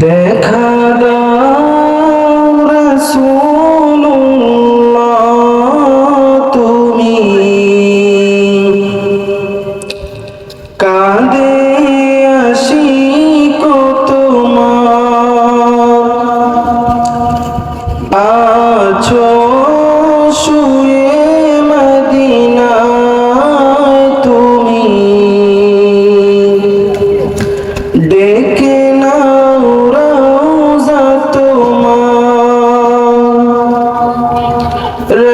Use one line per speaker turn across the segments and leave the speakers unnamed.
দেখা দাও রাসূলুল্লাহ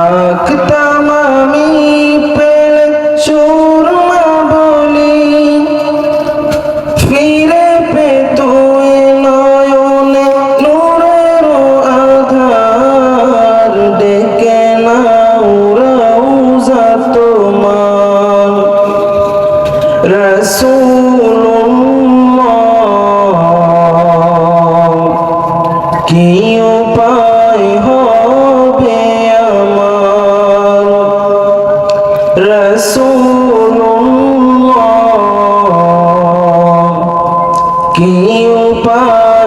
মাখতাম আমি পেলে সুরমা বলি। ফিরে পেতুই নয়নে নূরের আধার ডেকে নাও রওজা তোমার। রাসূলুল্লাহ, কি উপায়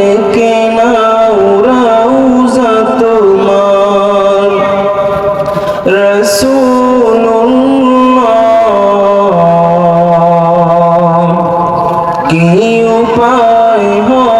ডেকে নাও রাউজা তোমার। রসুল্লাহ কি উপায় হবে